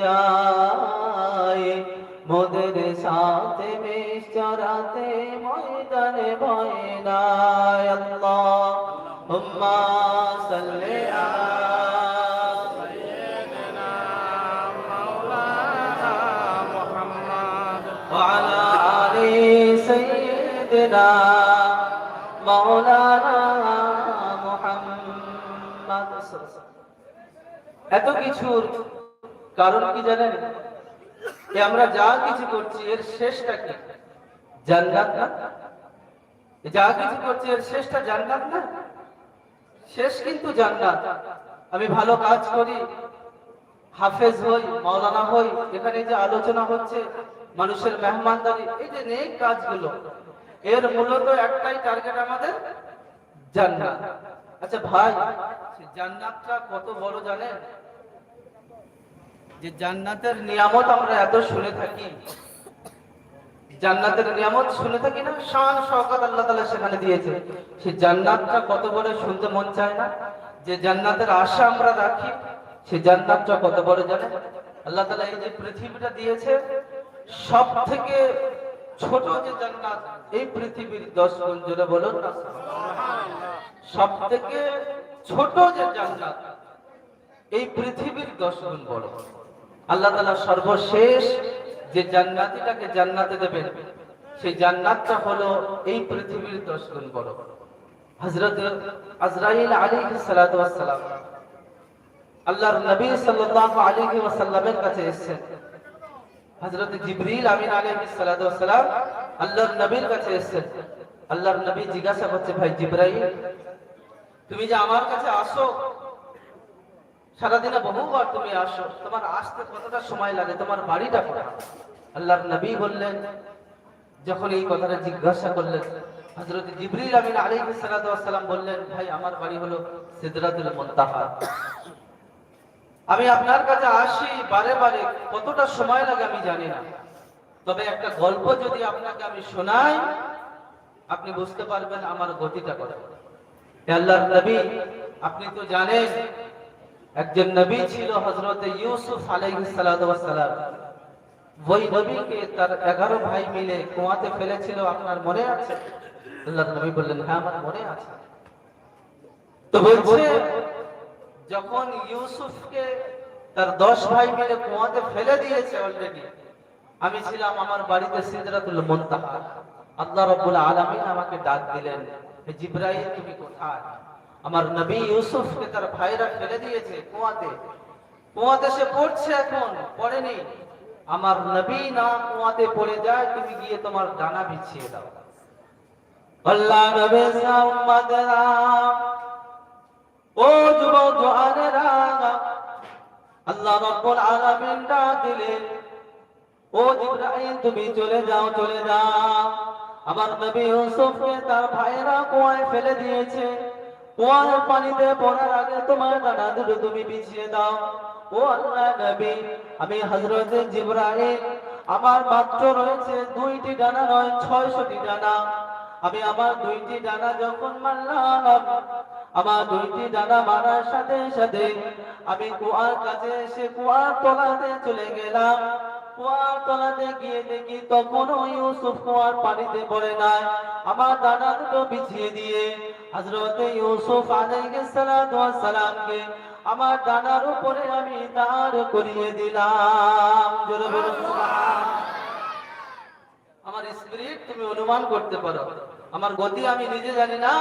যায় মোদের সাথে মেষ চরাতে ময়দানে ভয় নাই আল্লাহ হুম্মা সাল্লি আলা وعلى آل سيدنا مولانا محمد এত কিছুর কারণ কি জানেন? আমরা যা কিছু করছি, এর শেষটা কি? জান্নাত না? যা কিছু করছি, এর শেষটা জান্নাত না? শেষ কিন্তু জান্নাত। আমি ভালো কাজ করি, হাফেজ হই, মাওলানা হই, এখানে যে আলোচনা হচ্ছে, মানুষের মেহমানদারি, এই যে নেক কাজগুলো, এর মূলত একটাই টার্গেট আমাদের জান্নাত। আচ্ছা ভাই জান্নাতটা কত বড় জানেন? যে জান্নাতের নিয়ামত আমরা এত শুনে থাকি, জান্নাতের নিয়ামত শুনে থাকি না শান শওকত আল্লাহ তাআলা সেখানে দিয়েছে। সেই জান্নাতটা কত বড় শুনতে মন চায় না? যে জান্নাতের আশা আমরা রাখি সেই জান্নাতটা কত বড় জানে? আল্লাহ তাআলা এই যে পৃথিবীটা দিয়েছে সব থেকে ছোট যে জান্নাত, এই পৃথিবীর দশ গুণ জোরে বলুন না। সব থেকে ছোট যে জান্নাত, এই পৃথিবীর দশ গুণ বড়। আল্লাহ তাআলা সর্বশেষ যে জান্নাতিটাকে জান্নাতে দেবেন, সেই জান্নাতটা হলো এই পৃথিবীর দশ গুণ বড়। হযরত আজরাইল ওয়াস সালাম আল্লাহর নবী সাল্লাল্লাহু আলাইহি ওয়াসাল্লামের কাছে এসেছেন। হযরত জিবরিল আমিন ওয়াস সালাম আল্লাহর নবীর কাছে এসেছেন। আল্লাহর নবী জিজ্ঞাসা করছে, ভাই জিবরাইল, তুমি যে আমার কাছে আসো সারাদিনে বহুবার তুমি আসো, তোমার আসতে কতটা সময় লাগে, তোমার বাড়িটা কোথায়? আল্লাহর নবী বললেন, যখন এই কথাটা জিজ্ঞাসা করলেন, হযরত জিবরিল আমিন বললেন, ভাই, আমার বাড়ি হলো আমি আপনার কাছে আসি বারে বারে, কতটা সময় লাগে আমি জানি না। তবে একটা গল্প যদি আপনাকে আমি শোনাই, আপনি বুঝতে পারবেন আমার গতিটা কত আল্লাহর নবী, আপনি তো জানেন একজন নবী ছিল হযরত ইউসুফ আলাইহিস সালাতু ওয়াস সালাম। ওই নবীকে তার 11 ভাই মিলে কুয়াতে ফেলেছিল, আপনার মনে আছে? আল্লাহর নবী বললেন হ্যাঁ আমার মনে আছে। যখন ইউসুফকে তার দশ ভাই মিলে কুয়াতে ফেলে দিয়েছে অলরেডি আমি ছিলাম আমার বাড়িতে সিদরাতুল মুনতাহা। আল্লাহ আমাকে ডাক দিলেন, হে জিবরাইল, তুমি কোথায়? আমার নবী ইউসুফকে তার ভাইরা ফেলে দিয়েছে কুয়াতে। কুয়াতে সে পড়ছে এখন, পড়েনি। আমার নবী না কুয়াতে পড়ে যায়, তুমি গিয়ে তোমার ডানা বিছিয়ে দাও। আল্লাহ নবী উম্মতরা ও যুবক জোয়ানেরা, আল্লাহ রাব্বুল আলামিন ডাক দিলেন, ও জিবরাইল, তুমি চলে যাও চলে যাও। আমার নবী ইউসুফকে তার ভাইরা কুয়ায় ফেলে দিয়েছে। কুয়ার পানিতে পড়ার আগে তোমার ডানা দুটো তুমি বিছিয়ে দাও। ও আল্লাহ নবী, আমি হযরত জিবরাইল, আমার মাত্র রয়েছে দুইটি ডানা নয়, ছয়শটি ডানা। আমি আমার দুইটি ডানা যখন মারলাম, আমার দুইটি ডানা মারার সাথে সাথে আমি কুয়ার কাছে এসে কুয়ার তলাতে চলে গেলাম। কুয়ার তলাতে গিয়ে দেখি তখনও ইউসুফ কুয়ার পানিতে পড়ে নাই। আমার ডানা দুটো বিছিয়ে দিয়ে হযরত ইউসুফ আলাইহিস সালাতু ওয়াস সালামকে আমার ডানার উপরে আমি দাঁড় করিয়ে দিলাম। আমার স্পিরিট তুমি অনুমান করতে পারো। আমার গতি আমি নিজে জানি না।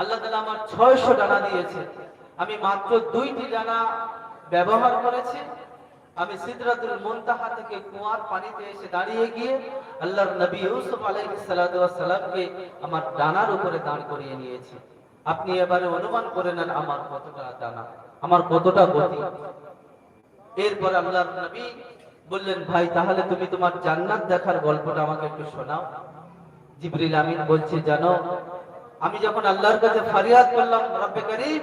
আল্লাহ তাআলা আমার 600 ডানা দিয়েছে। আমি মাত্র দুইটি ডানা ব্যবহার করেছি। আমি সিদরাতুল মুনতাহা থেকে কুয়ার পানিতে এসে দাঁড়িয়ে গিয়ে আল্লাহর নবী ইউসুফ আলাইহিস আমার ডানার উপরে দাঁড় করিয়ে নিয়েছি। আপনি এবারে অনুমান করে নেন আমার কতটা ডানা, আমার কতটা গতি। এরপর আল্লাহর নবী বললেন, ভাই, তাহলে তুমি তোমার জান্নাত দেখার গল্পটা আমাকে একটু শোনাও। জিবরিল আমিন বলছে, জানো, আমি যখন আল্লাহর কাছে ফরিয়াদ করলাম, রব্বে করিম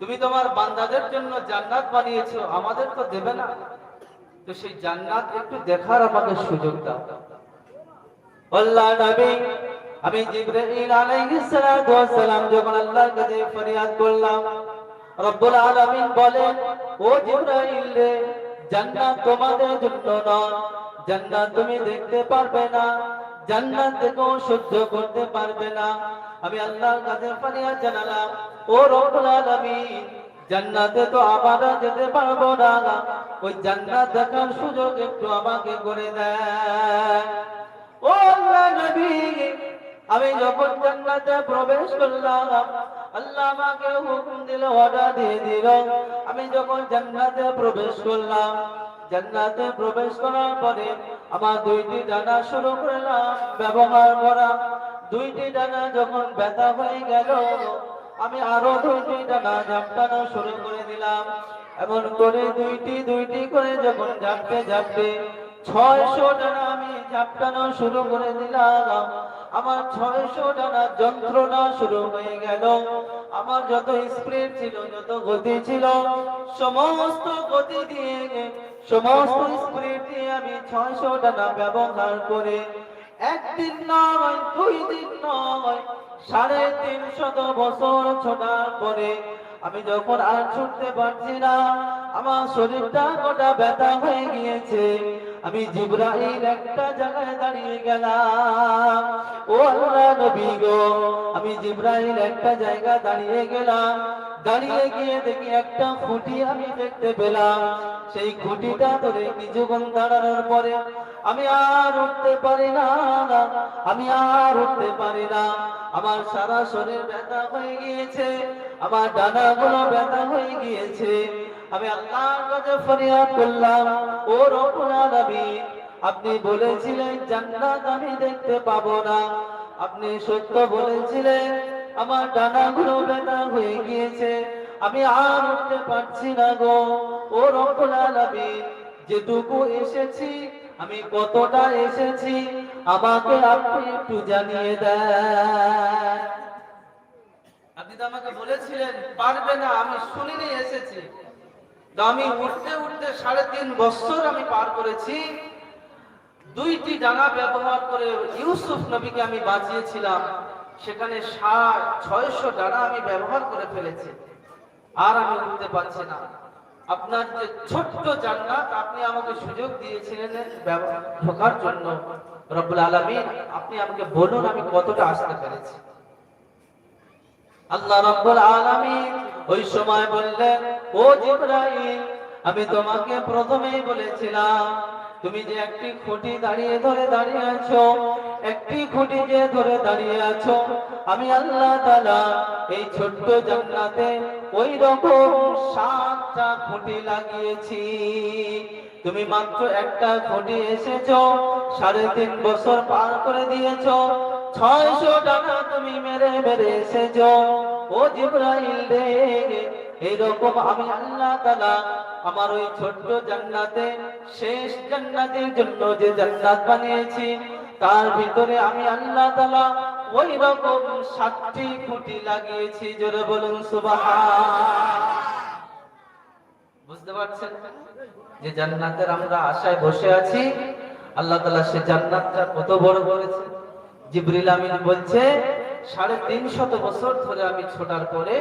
তুমি তোমার বান্দাদের জন্য জান্নাত বানিয়েছো, আমাদের তো দেবে না। তো সেই জান্নাত একটু দেখার আমাকে সুযোগ দাও। আমি দেখতে পারবে না, জান্নাত সহ্য করতে পারবে না। আমি আল্লাহর কাছে ফরিয়াদ জানালাম ও রব্বুল জান্নাতে তো আমরা যেতে পারব না। ওই জান্নাত দেখার সুযোগ একটু আমাকে করে দেয় ও আল্লাহ আমি যখন জান্নাতে প্রবেশ করলাম, আল্লাহ আমাকে হুকুম দিল অর্ডার দিয়ে দিল। আমি যখন জান্নাতে প্রবেশ করলাম, জান্নাতে প্রবেশ করার পরে আমার দুইটি ডানা শুরু করলাম, ব্যবহার করা। দুইটি ডানা যখন ব্যথা হয়ে গেল আমি আরও দুইটি ডানা ঝাপটানো শুরু করে দিলাম। এমন করে দুইটি দুইটি করে যখন ঝাপতে ছয়শো ডানা আমি শুরু করে দিলাম। আমার ছয়শো যন্ত্রণা শুরু হয়ে গেল। আমার যত ছিল, যত গতি ছিল, সমস্ত গতি দিয়ে, সমস্ত স্পিড দিয়ে আমি ছয়শো ডানা ব্যবহার করে একদিন নয়, দুই দিন নয় সাড়ে তিনশত বছর ছোটার পরে আমি যখন আর ছুটতে পারছি না, আমার শরীরটা গোটা ব্যথা হয়ে গিয়েছে। আমি জিব্রাইল একটা জায়গায় দাঁড়িয়ে গেলাম। ও আল্লাহ নবী গো, আমি জিব্রাইল একটা জায়গা দাঁড়িয়ে গেলাম। দাঁড়িয়ে গিয়ে দেখি একটা খুঁটি আমি দেখতে পেলাম। সেই খুঁটিটা ধরে কিছুক্ষণ দাঁড়ানোর পরে আমি আর উঠতে পারি না, আমি আর উঠতে পারি না। আমার সারা শরীর ব্যথা হয়ে গিয়েছে, আমার ডানাগুলো ব্যথা হয়ে গিয়েছে। আমি আল্লাহর কাছে ফরিয়াদ করলাম, ও রব্বুল আলামিন, আপনি বলেছিলেন জান্নাত আমি দেখতে পাবো না। আপনি সত্য বলেছিলেন আমার ডানাগুলো ব্যথা হয়ে গিয়েছে। আমি আর উঠতে পারছি না গো, ও রব্বুল আলামিন, যেটুকু এসেছি, আমি কতটা এসেছি আমাকে আপনি একটু জানিয়ে দেন। আপনি তো আমাকে বলেছিলেন, পারবে না, আমি শুনিনি, এসেছি। আমি উঠতে উঠতে সাড়ে তিন বছর আমি পার করেছি। দুইটি ডানা ব্যবহার করে ইউসুফ নবীকে আমি বাঁচিয়েছিলাম। সেখানে ষাট, ছয়শো ডানা আমি ব্যবহার করে ফেলেছি। আর আমি উঠতে পারছি না। আপনার যে ছোট্ট জান্নাত, আপনি আমাকে সুযোগ দিয়েছিলেন ঢোকার জন্য। রব্বুল আপনি আমাকে বলুন আমি কতটা আসতে পেরেছি। আল্লাহ রাব্বুল ওই সময় বললেন, ও আমি তোমাকে প্রথমেই বলেছিলাম, তুমি যে একটি খুঁটি দাঁড়িয়ে ধরে দাঁড়িয়ে আছো, একটি খুঁটি যে ধরে দাঁড়িয়ে আছো, আমি আল্লাহ তাআলা এই ছোট্ট জান্নাতে ওই রকম সাতটা খুঁটি লাগিয়েছি। তুমি মাত্র একটা খুঁটি এসেছ, সাড়ে তিন বছর পার করে দিয়েছ। ছয়শো টাকা তুমি মেরে মেরে এসেছ। ও জিব্রাইল রে এইরকম আমি আল্লাহ তালা আমার ওই ছোট্ট জান্নাতে, শেষ জান্নাতের জন্য যে জান্নাত বানিয়েছি, তার ভিতরে আমি আল্লাহ তালা ওই রকম সাতটি খুঁটি লাগিয়েছি, জোরে বলুন সুবহান। বুঝতে পারছেন? যে জান্নাতের আমরা আশায় বসে আছি, আল্লাহ তাআলা সে জান্নাতটা কত বড় করেছে। জিবরিল আমিন বলছে, সাড়ে তিন শত বছর ধরে আমি ছোটার পরে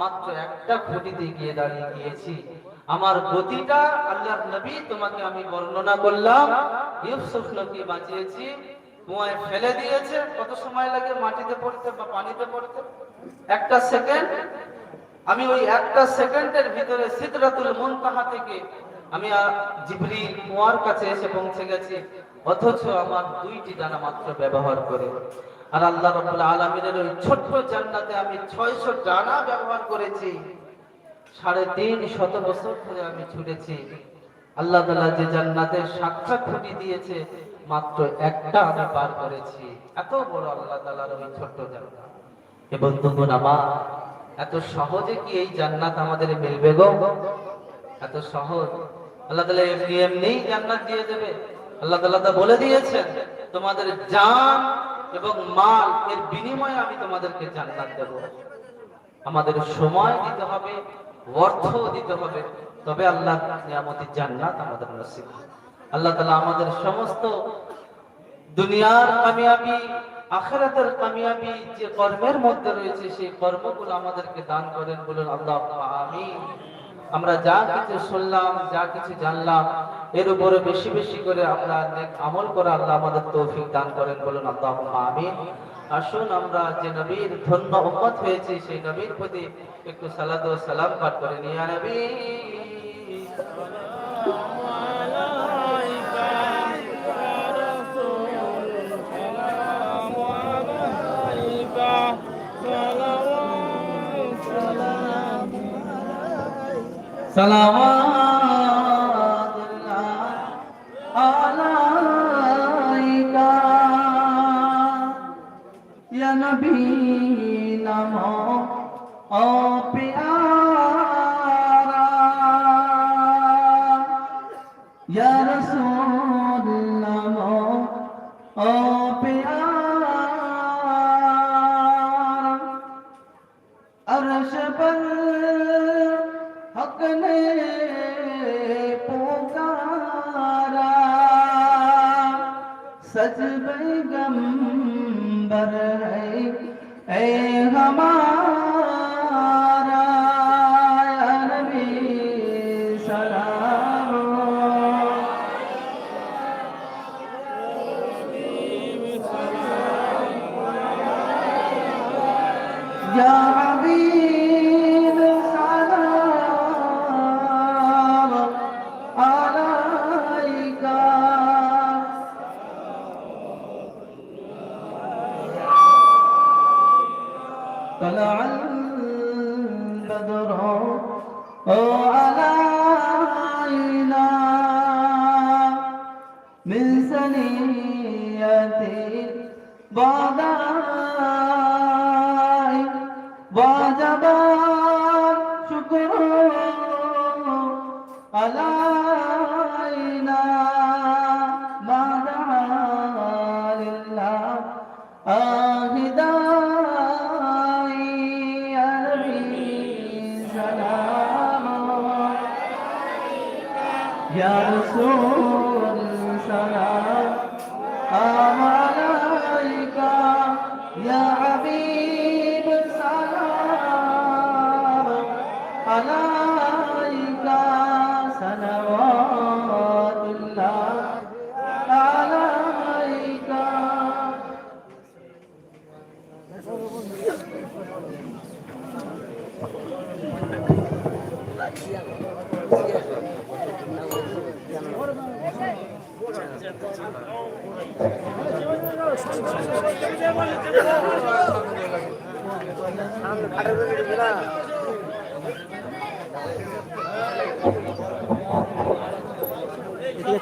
মাত্র একটা খুঁটিতে গিয়ে দাঁড়িয়ে গিয়েছি। আমার গতিটা আল্লাহর নবী তোমাকে আমি বর্ণনা করলাম। ইউসুফ নবী বাঁচিয়েছি, কুয়ায় ফেলে দিয়েছে, কত সময় লাগে মাটিতে পড়তে বা পানিতে পড়তে? একটা সেকেন্ড। আমি ওই একটা সেকেন্ডের ভিতরে সিদরাতুল মুনতাহা থেকে আমি জিবরিল কুয়ার কাছে এসে পৌঁছে গেছি, অথচ আমার দুইটি ডানা মাত্র ব্যবহার করে। আর আল্লাহ রাব্বুল আলামিনের ওই ছোট্ট জান্নাতে আমি 600 ডানা ব্যবহার করেছি। সাড়ে তিন শত বছর ধরে আমি ছুটেছি। আল্লাহ তাআলা যে জান্নাতের সাক্ষাৎ খুঁটি দিয়েছে, মাত্র একটা আমি পার করেছি। এত বড় আল্লাহ তাআলার ওই ছোট্ট জান্নাত। এ বন্ধুগণ আমার, এত সহজে কি এই জান্নাত আমাদের মিলবে গো? এত সহজ। আল্লাহ এমনি জান্নাত দিয়ে দেবে। আল্লাহ তাআলা তা বলে দিয়েছেন, তোমাদের জান এবং মাল এর বিনিময়ে আমি তোমাদেরকে জান্নাত দেব। আমাদের সময় দিতে হবে, অর্থ দিতে হবে, তবে আল্লাহ নিয়ামতের জান্নাত আমাদের নসিব আল্লাহ তাআলা আমাদের সমস্ত দুনিয়ার কামিয়াবি, আখেরাতের কামিয়াবি যে কর্মের মধ্যে রয়েছে, সেই কর্মগুলো আমাদেরকে দান করেন বলুন আল্লাহ আমিন। আমরা যা কিছু শুনলাম, যা কিছু জানলাম, এর উপরে বেশি বেশি করে আমরা আমল করে আল্লাহ আমাদের তৌফিক দান করেন, বলুন আল্লাহ আমিন। আসুন আমরা যে নবীর ধন্য উম্মত হয়েছি, সেই নবীর প্রতি একটু সালাদ ও সালাম পাঠ করে নিয়ে নবী! صلوات الله عليك يا نبي البدر علينا من سنية بعداي وجب شكر علينا ما دعا لله آهداي Para.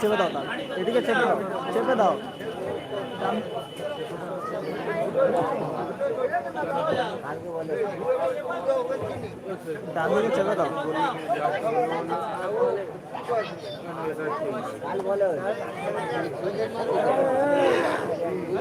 চেপে দাও তার এদিকে চেপে দাও চেপে দাও। ডান দিকে চেপে দাও।